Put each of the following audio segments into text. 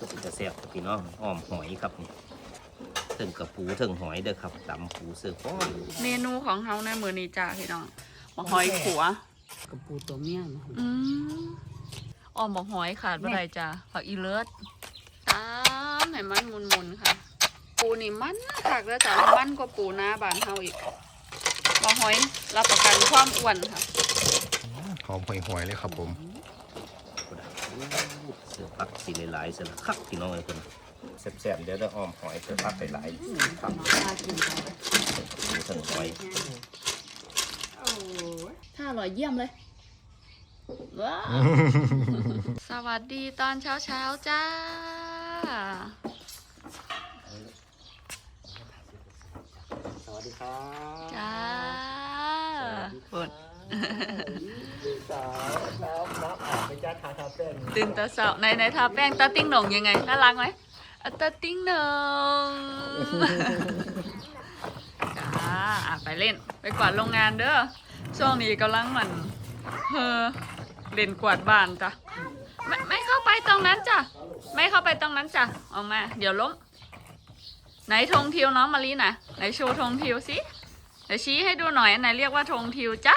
ก็สิจะแซ่บพี่น้องอ้อมหอยครับนี่ถึงกับปูถึงหอยเด้อครับตำปูเสือป้อนเมนูของเฮาในมื้อนี้จ้าพี่น้องบ่หอยขัวกระปูตัวเมียนะอืมอ้อมบ่หอยขาดบ่ได้จ้าผักอีเลิศตามให้มันมุนๆค่ะ ปูนี่มันคักแล้วจ้ามันกว่าปูหน้าบ้านเฮาอีกบ่หอยรับประกันความอ้วนค่ะหอมหอยๆเลยครับผมก็ได้อู้เสือ พักสีหลายๆเสือคักพี่น้องเลยคนแซ่บๆเดี๋ยวได้อ้อมหอยเสือพักหลายๆครับมากินกันปูถึงหอยโอ้ยถ้าอร่อยเยี่ยมเลยว้าวสวัสดีตอนเช้าเช้าๆจ้า สวัสดีครับจ้าฝนสาว จ้าทาทาเป็นตื่นตาเสาในในทาแป้งตาติ้งหนงยังไงน่ารักไหมอะตาติ้งหนงจ้าอะไปเล่นไปกวาดโรงงานเด้อช่วงนี้กำลังมันเฮอเล่นกวาดบ้านจ้ะไม่ไม่เข้าไปตรงนั้นจ้ะไม่เข้าไปตรงนั้นจ้ะออกมา เดี๋ยวล้มไหนธงทิวน้องมารีน่ะไหนโชว์ธงทิวสิเดี๋ยวชี้ให้ดูหน่อยนไหนเรียกว่าธงทิวจ้ะ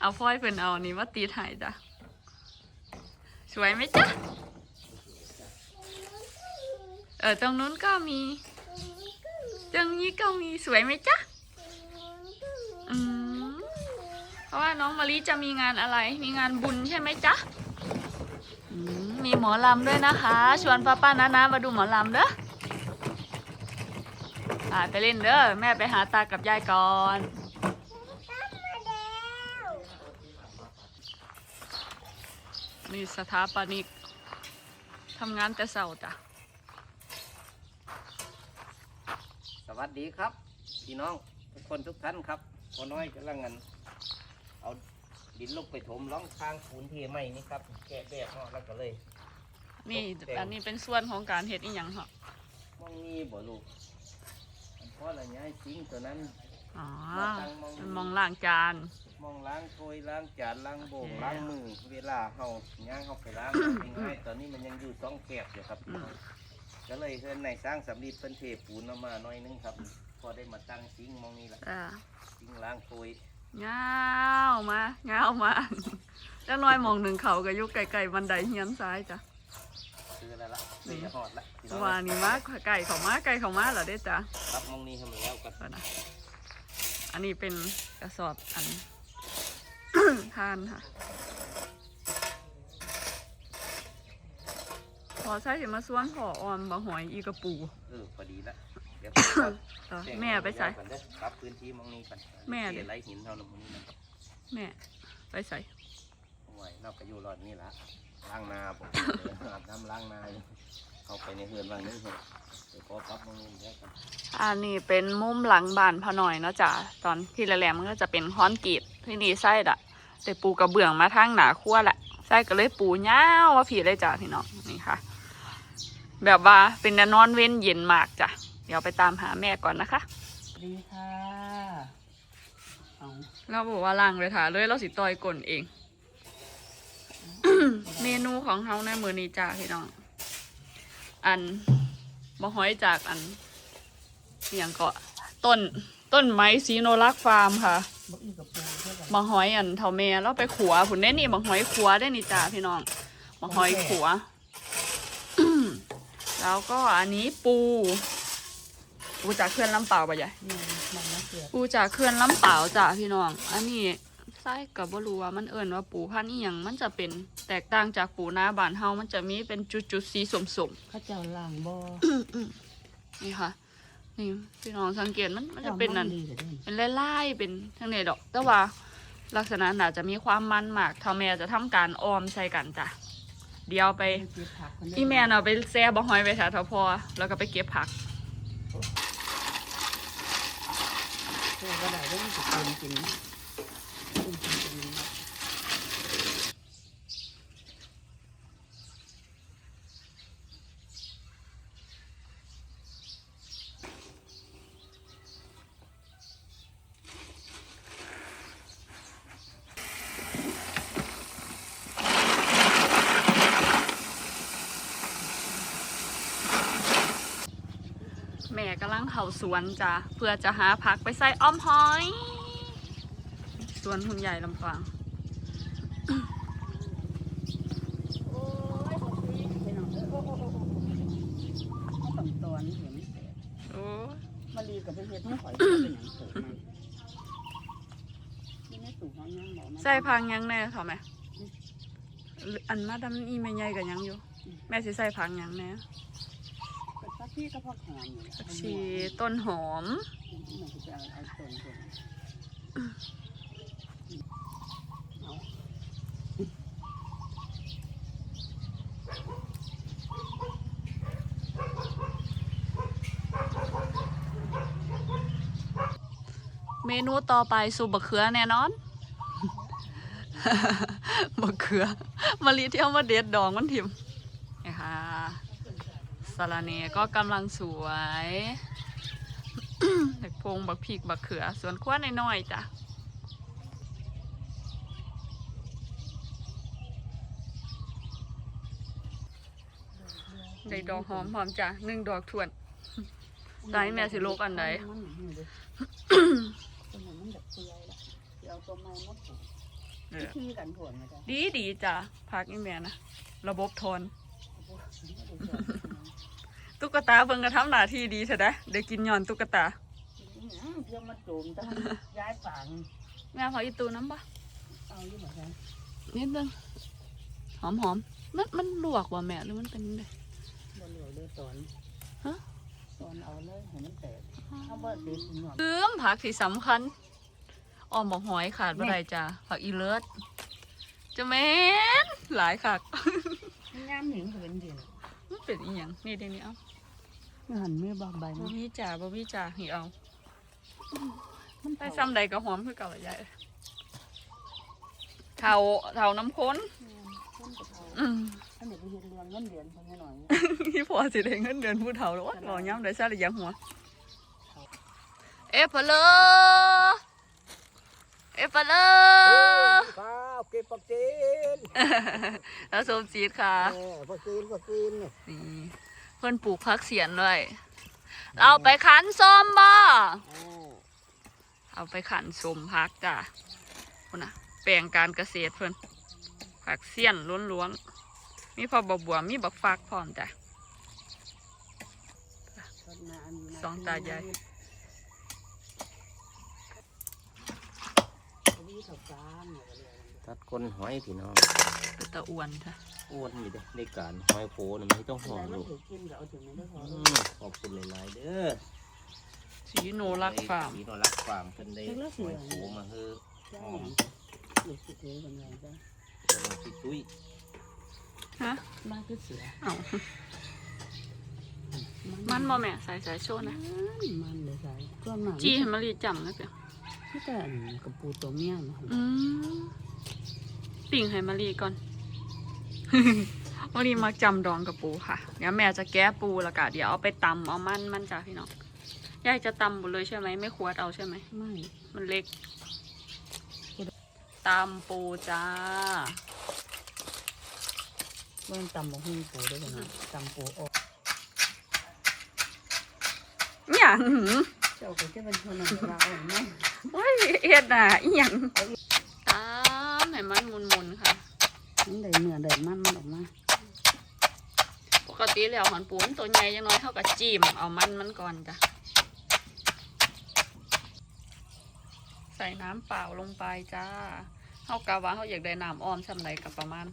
เอาฝ้อยเป็นเอาอันนี้ว่าตีไทยจ้ะสวยไหมจ๊ะ เออตรงนู้นก็มี ตรงนี้ก็มีสวยไหมจ๊ะ อืมเพราะว่าน้องมะลิจะมีงานอะไร มีงานบุญใช่ไหมจ๊ะมมีหมอลำด้วยนะคะ ชวนป้าป้านานามาดูหมอลำเด้ออ่าไปเล่นเด้อแม่ไปหาตากับยายก่อน นี่สถาปนิกทำงานแต่เสาร์จ้ะ สวัสดีครับ พี่น้องทุกคนทุกท่านครับพอน้อยกำลังงานเอาดินลงไปถมร่องทางปูนเทใหม่นี่ครับแกะแบบเนาะแล้วก็เลย นี่ตกแต่ง อันนี้เป็นส่วนของการเฮ็ดอีหยังเหรอมองนี้บ่ลูกมันเพราะอะไรย้ายจริงตัวนั้น อ๋อมาตั้งมองมันมองล่างจาน มองล้างถ้วยล้างจานล้างโบงโอเคล้างมือเวลาเฮาย่างเฮาไปล้าง เป็นง่ายตอนนี้มันยังอยู่ต้องแคบอยู่ครับ อืม ก็เลยเพื่อนในสร้างสำลีเพิ่นเทปูนเอามาหน่อยนึงครับ พอได้มาตั้งซิงค์มองนี้ละจ้าซิงค์ล้างถ้วยเงาวมาเงาวมาจ้าน้อยมองหนึ่งเขากับยุกไก่ๆบันไดเฮียนซ้ายจ้ะคืออะไรละนี่นี่หอดละพี่น้องว่านี่มาไก่เขามาไก่เขามาเหรอเด้จ้ะครับมองนี้ทำแล้วกันก่อนนะ อันนี้เป็นกระสอบอันทานค่ะ พอใช้สิมาส่วนพอออมบะหอยอีกระปูเออพอดีละเดี๋ยวต่อแม่ไปใส่ก่อนเด้อปรับพื้นที่มองนี้กันแม่ดิเดี๋ยวไรหินเท่านั้นมองนี้นะแม่ไปใส่โอ้ยนอกจากอยู่รอดนี่ละล้างนาผมเดินอาบน้ำล้างนาอยู่ เข้าไปในเฮือนบางนึงเถอะเดี๋ยวพอปรับมองนี้แล้วกันอันนี้เป็นมุมหลังบ้านพอหน่อยเนาะจ้ะตอนที่แหลมๆมันก็จะเป็นค้อนกรีดที่นี่ไส้ดะแต่ปูกระเบื้องมาทางหนาขั้วแหละไส้ก็เลยปูเง้าวว่าผีเลยจ้ะพี่น้องนี่ค่ะ แบบว่าเป็นแนวนอนเว้นเย็นมากจ้ะเดี๋ยวไปตามหาแม่ก่อนนะคะดีค่ะเอาเราบอกว่าล่างเลยค่ะเลยเราสิต่อยก่นเอง เมนูของเขาในมือนี้จ้าพี่น้อง อันบะหอยจากอันอหย่างเกาะต้นต้นไม้ซีโนรักฟาร์มค่ะบอีกระปูเท่ากันบะหอยอันเท่าแม่เราไปขัวผุนได้นี่บะหอยขัวได้นี่จ้าพี่น้องบะหอยขัวแล้วก็อันนี้ปูปูจากเขื่อนลำเปล่าปะยายนี่มันมะเขือปูจากเขื่อนลำเปล่าจ้ะพี่น้อง อันนี้ ไส้กับบ่รู้ว่ามันเอิ่นว่าปูพันธุ์อีหยังมันจะเป็นแตกต่างจากปูหน้าบ้านเฮามันจะมีเป็นจุดๆสีสมข้าเจ้าล่างบ่อๆนี่ค่ะ นี่พี่น้องสังเกตมันมันจะเป็นนั่นดีเลยเด้อเป็นไล่ๆเป็นทั้งนี้ดอก แต่ว่าลักษณะน่าจะมีความมันมากเท่าแม่จะทำการออมใส่กันจ้ะเดี๋ยวไปเก็บผักคนเด้อีแม่น่ะไปแซ่บ่หอยไปถ่าเท่าพอแล้วก็ไปเก็บผักเพื่อก็ได้เรื่องจะกินกินกินกินกิน กำลังเข่าสวนจ้ะเพื่อจะหาผักไปใส่อ้อมหอย สวนหุ่นใหญ่ลำปางโอ้ยบ่สิไปน้องเอ้ยโอ้โอ้โอ้โอ้เขาต้องตอนเห็นแตกโอ้มาลีกับไปเฮ็ดมันข่อยเป็นหยังเกิดมันนี่แม่ตู่เขายังบอกนะใส่พังยังแน่เถอะไหมอันมาดำอีแม่ใหญ่กับยังอยู่ แม่สิใส่พังยังแน่ เป็นพักที่ก็พักหอมอยู่แหละผักชีต้นหอม มันก็จะเอาต้นต้นเอาเมนูต่อไปสูบะเขือแน่นอน บะเขือมาลีเที่ยวมาเด็ดดองมันทิมนี่ค่ะสาระเนก็กำลังสวยเด็กพงบักพริกบักเขือสวนครัวน้อยๆจ้ะได้ดอกหอมหอมจ้ะหนึ่งดอกทวนได้แม่สิโลกอันใดมันหนึ่งเลยตัวนั้นมันแบบเปื่อยละเดี๋ยวเอาตัวไม้มาปลูกอันผลมาจ้ะดีดีจ้ะพักอีแม่นะ ระบบทน ตุ๊กตาเพิ่งกระทำหน้าที่ดีเถอะนะเดี๋ยวกินย้อนตุ๊กตาเพื่อมาโจมตั้งย้ายฝังแม่พออีตูน้ำปะเอาอยู่เหมือนกันนิดนึงหอมหอมมันมันลวกว่ะแม่หรือมันเป็นยังไงบนเหลือเลยตอนฮะตอนเอาเลยให้มันแตกถ้าเบิดตีสิหน่อยลืมผักที่สำคัญอ้อมบอกหอยขาดบ่ได้จ้ะผักอีเลิศจะแม่นหลายคักงามหนิงเป็นดีนะมันเป็นอีหยังนี่เดี๋ยวนี้เอา หันมือบางใบบ่มันมีจ่าบ่มีจ่าหิเอามันได้ซ้ำใดก็หอมคือเก่าละยายเท่าเท่าน้ำข้นต้นกะเพราอืม อันนี้ไปเห็นเรืองเงินเดือนเพิ่นให้หน่อยพี่พอสิได้เงินเดือนผู้เฒ่าแล้ววะรอย่ำได้ซะหรือยังหัว เอฟเลอเอฟเลอครับกินปักจีนแล้วสมจีดค่ะเออปักจีนปักจีนนี่นี่ เพื่อนปลูกพักเสียนเลยเราไปขันส้มบ่เอาไปขันส้มพักจ้ะคุณน่ะ แปลงการเกษตรเพื่อนผักเสียนล้วนๆ มีพอบบัวมีบักฟักพร้อมจ้ะสองตายาย วิธีการเนี่ยก็เรียกมัน ตัดก้นหอยพี่น้องเป็นตะอ้วนจ้ะอ้วนอยู่เด้ในการหอยโฟนะไม่ต้องห่วงได้ลูกถือกินก็เอาถึงนั้นก็พออืมขอบคุณหลายๆเด้อสีโนรักฟาร์มสีโนรักฟาร์มเพิ่นได้หอยโฟมาเฮ้อจ้าหลุดสิเทกันเลยจ้าเพิ่นเอาสิตุ้ยฮะมาคือเสือเอามันบ่แม่ใส่ใส่โชว์นะมันเลยใส่ก็หนังจีให้มารีจำนะเปียที่แต่อันกระปูตัวเมียนะอืม ปิ่งให้มารีก่อนมารีมักจำดองกับปูค่ะ เดี๋ยวแม่จะแก้ปูแล้วก็เดี๋ยวเอาไปตำเอามันมันจ้ะพี่น้องยายจะตำหมดเลยใช่ไหมไม่ควรเอาใช่ไหมไม่ มันเล็กตำปูจ้าเมื่อตำบะหุ่งปูด้วยกันนะตำปูออกอย่างเจ้าก็จะเป็นคนนำเราเห็นไหมโอ้ยเอ็ดน่ะอหย่างตาม ให้มันมุนๆค่ะ มันได้เนื้อได้มันมันออกมาปกติแล้วหอนปูนตัวใหญ่ยังน้อยเท่ากับจิ้มเอามันมันก่อนจ้ะใส่น้ำเปล่าลงไปจ้าเท่ากะว่าเขาอยากได้น้ำอ้อมช่ำไรกับประมาณ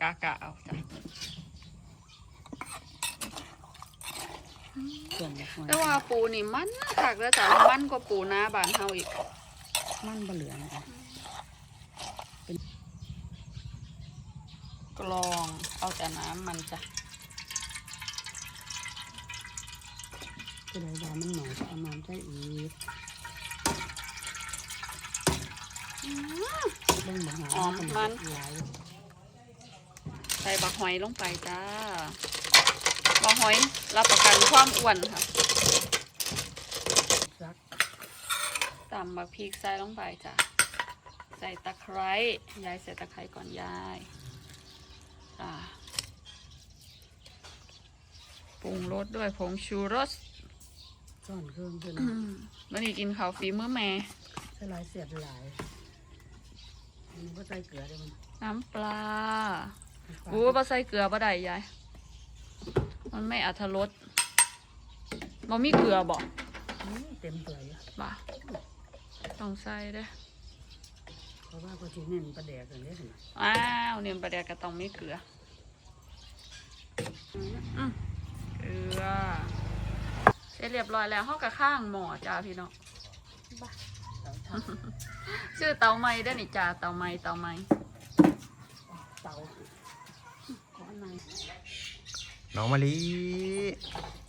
กากะเอาจ้ะส่วนบะหอยแต่ว่าปูนี่มันคักแล้วจ้ะมันกว่าปูหน้าบานเฮาอีก มันบะเหลืองอะ กรองเอาแต่น้ำมันจ้ะคือไรยามันหน่อยก็เอามันใส่อีกเรื่องบะหอยมันหลายใส่บักหอยลงไปจ้าบักหอยรับประกันความอ้วนค่ะซักตำบักพริกใส่ลงไปจ้ะใส่ตะไคร้ยายใส่ตะไคร้ก่อนยาย จ้าปรุงรสด้วยผงชูรสซ่อนเครื่องเพื่อนอืมวันนี้กินข้าวฝีมือแม่ใส่หลายเสียบหลายอันนี้ก็ใส่เกลือได้มันน้ำปลาอู้บ่ใส่เกลือบ่ได้ยาย มันไม่อัธรสบ่มีเกลือบ่อื้อเต็มเปลือยอยู่บ่ต้องใส่เด้อ เพราะว่าก็จะเน้นประแดกกันได้ขนาดอ้าวเนี่ยปลาแดกก็ต้องมีเกลืออืมเกลือเสร็จเรียบร้อยแล้วเฮาก็ข้างหม้อจ้าพี่น้องเราทชื่อเตาไม้เด้อนี่จ้าเตาไม้เตาไม้ำเตาขออันไหนน้องมะลิ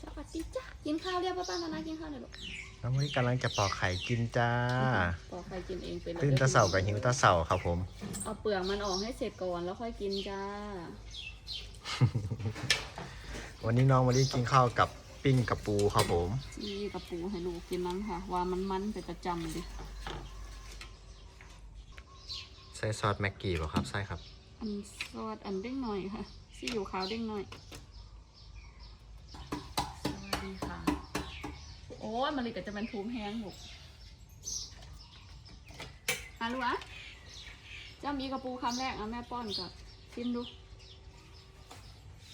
สวัสดีจ้ากินข้าวเรียบป้าป้านานากินข้าวหน่อยลูก น้องมะลิกำลังจะปอกไข่กินจ้า ปอกใครกินเองไปเลยตื่นตะเสากับหิวตะเสาครับผม เอาเปลือกมันออกให้เสร็จก่อนแล้วค่อยกินจ้า วันนี้น้องมะลิกินข้าวกับปิ้งกับปูครับผมนี่กับปูให้ลูกกินนั้นค่ะ ว่ามันมันๆเป็นประจำดิใส่ซอสแม็กกี้ป่ะครับใช่ครับ อันซอสอันเด้งหน่อยค่ะซีอิ๊วขาวเด้งหน่อย สวัสดีค่ะ โอ้ ยมันเลยก็จะเป็นภูมิแห้งหกอะลูกอะจ้ามีกระปูคำแรกอะแม่ป้อนก่อนชิมดู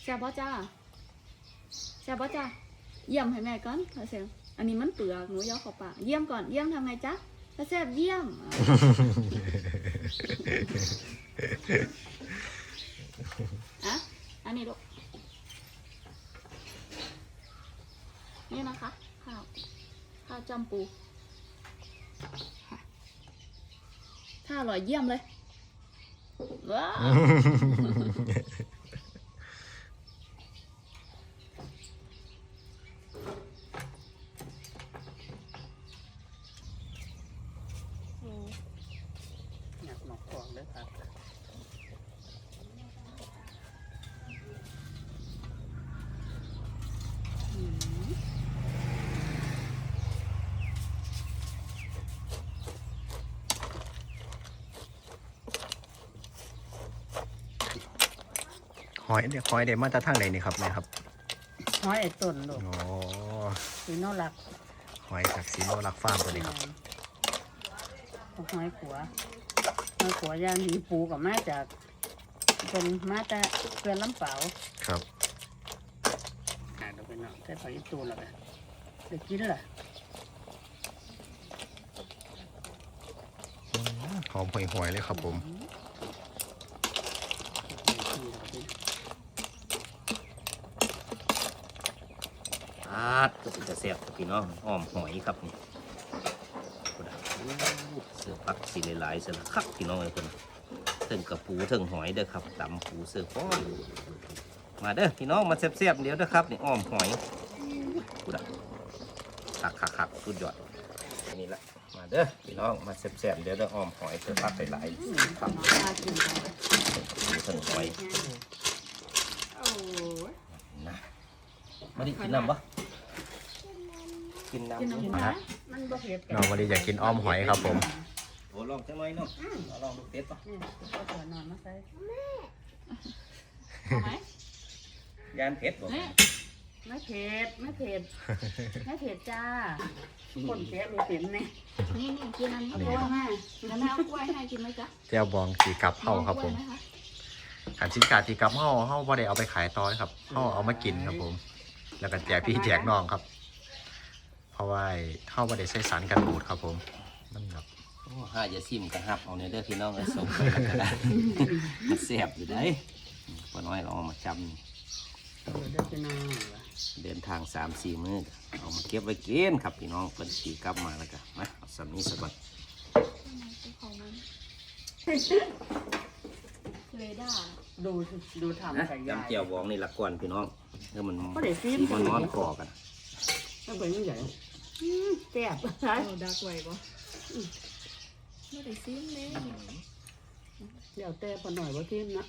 แซ่บป่จ้าแซ่บป่จ้าเยี่ยมให้แม่ก่อนเอาเซลอันนี้มันเปลือกหนูยอเข้าปากเยี่ยมก่อนเยี่ยมทำไงจ๊ะถ้าแซ่บเยี่ยมอะอะอันนี้ลูกนี่นะคะข้าว ข้าวจำปูค่ะถ้าอร่อยเยี่ยมเลยว้าวอยากหมอกของเลยครับ หอยเดี๋ยวหอยเดี๋ยวมาจากทางไหนนี่ครับแม่ครับหอยไอ้ต้นลูกอ๋อสีโนรักหอยจากซีโนรักฟาร์มตัวนี้ครับหอยขัวหอยขัวย่างดีปูกับมาจากเป็นมาแต่เพื่อนลำเปล่าครับหาดูไปเนาะใส่ผักอีตูนแล้วกันเด็กกินล่ะหอมห่วยๆเลยครับผม อาดก็เป็นจะแซ่บกับพี่น้องอ้อมหอยครับนี่พุ่นน่ะโอ้เสือพักสีหลายๆเสือละคักพี่น้องเลยคนเถิงกับปูเถิงหอยเด้อครับตำปูเสือป้อนมาเด้อพี่น้องมาแซ่บๆเดี๋ยวเด้อครับนี่อ้อมหอยพุ่นน่ะคักคักคักสุดยอดนี่แหละมาเด้อพี่น้องมาแซ่บๆเดี๋ยวเด้ออ้อมหอยเสือพักหลายๆครับมากินกันเลยปูเถิงหอยโอ้ยนะมาดิกินน้ำปะ กินน้ำกินน้ำกินปลาน้มันบ่เผ็ดน้องมะลิอยากกินอ้อมหอยครับผมำโอ้ลองจังหน่อยเนาะเอาลองดูเป็ดปะนี่ก็ตัวนอนมาใส่เอาไหมยานเป็ดบ่นี่ไม่เผ็ดไม่เผ็ดไม่เผ็ดจ้าคนแก่รู้เผ็ดเนี่ยนี่นี่กินอันนี้เอากไปล้วยว่ามาแล้วแม่เอากล้วยให้กินไหมจ๊ะเจ้าบองตีกับเผาครับผมเอากล้วยไหคะขันชิ้นกาตีกับเผาเผาบ่ได้เอาไปขายต่อนะครับเผาเอามากินครับผม แล้วก็แจกพี่แจกน้องครับเพ ราะว่าเผาบ่ได้ใส่สารกันบูดครับผมมันแบบโอ้ห้าอย่าซิมกระหับเอาเนี่ยเด้อพี่น้องเอ้ยส่งไปกันก็ได้ มันแซ่บอยู่ได้ป้าน้อยเราเอามาจำนี่เออเด็กจะนอนเหรอเดินทางสามสี่มื้อก็เอามาเก็บไว้กินครับพี่น้องเพิ่นสีกลับมาแล้วก็มาเอาสำนี้สะบัดของมันเรดาร์ดูสิดูทำนะใส่ยายจำเจียวบองนี่ละก่อนพี่น้องเพื่อมันก็ได้ฟิล์มสีมันนอนคอกัน ต้องเป็นยังไงอืม แซ่บใช่เอาดักไว้ปะไม่ได้ซิมเลยเดี๋ยวแต่พอหน่อยว่าฟิล์มนะ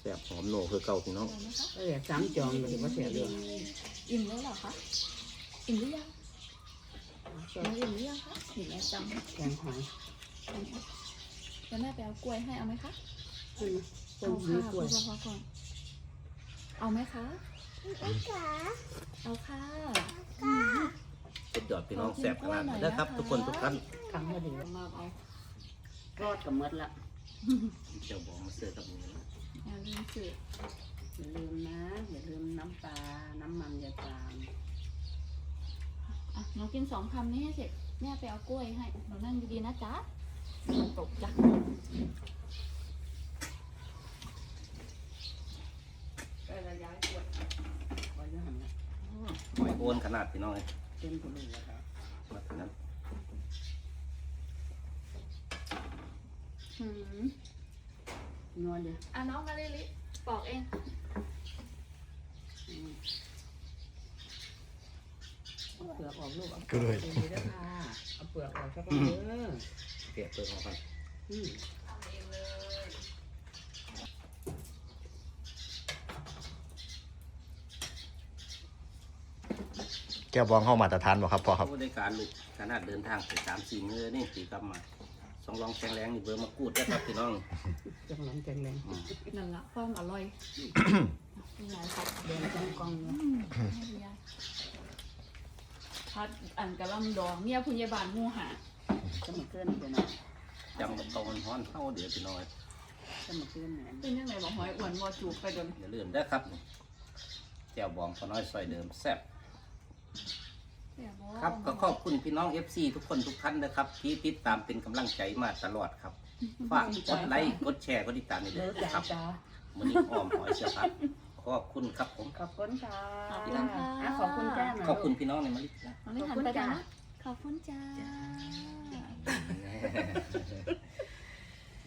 แซ่บหอมโหนคือเก่าพี่น้องเอาไหมคะเออสามจองก็ถือว่าแซ่บเลยอิ่มแล้วเหรอคะอิ่มหรือยังหนูอิ่มหรือยังคะหนูแม่จำแกงหอยแล้วแม่ไปเอากล้วยให้เอาไหมคะขึ้นมาต้เอานนี้ค่ะกล้วยพูดพอๆก่อนเอาไหมคะเอาค่ะเป็นยอดพี่น้องแซ่บขนาดนี้นะครับ ทุกคนทุกท่านคำว่าดีมาเอารอดกับมดละเจ้าบอกมาเสิร์ฟกับนี้นะอย่าลืมสื่ออย่าลืมนะ อย่าลืมน้ำปลา น้ำมันอย่าตามอะหนูกินสองคำนี้ให้เสร็จแม่ไปเอากล้วยให้หนูนั่งดีๆนะจ๊ะตกจ้ะก็ระย้ายขวดไว้ด้วยหันละหอยโอนขนาดพี่น้องเลย เต็มกุหลาบแล้วมาถึงนั้นหืมนวลดิอะน้องมาลิลิปอกเองอืมเอาเปลือกออกลูกเอาก็เลยดีๆด้วยค่ะเอาเปลือกออกสักหน่อยเด้อ เปียกเปิดออกกัน อืม ทำเองเลย แก้วบองเข้ามาตรฐานบ่ครับพ่อครับผู้ในการลูกขนาดเดินทางไปสามสี่มื้อนี่ตีกลับมาสองรองแข็งแรงนี่เบอร์มากูดนะครับพี่น้องจังหลังแข็งแรงอืมนั่นละความอร่อยเป็นไงครับเดินจังกองเนาะให้คุณยายพัดอันกะลำดองเมียพุญญาบาลหมูหาจะมาเกินเดี๋ยวนะจำกับตอนฮ้อนเท่าเดี๋ยวพี่น้องจะมาเกินเนี่ยเป็นยังไงบอกหอยอ้วนวอจูบไปโดนอย่าลืมได้อครับแจ่วบองพอน้อยซอยเดิมแซ่บ ครับก็ขอบคุณพี่น้อง FC ทุกคนทุกท่านนะครับ ที่ติดตามเป็นกำลังใจมาตลอดครับ ฝากกดไลค์กดแชร์กดติดตามให้ด้เลิวยกจ้าครับจ้ามันนี้อ้อมหอยเสือพัดขอบคุณครับผม ขอบคุณค่ะขอบคุณค่ะ อะขอบคุณจ้าหน่อยขอบคุณพี่น้องในมะลินะมันไม่หันไปจ้ะขอบคุณจ้าเ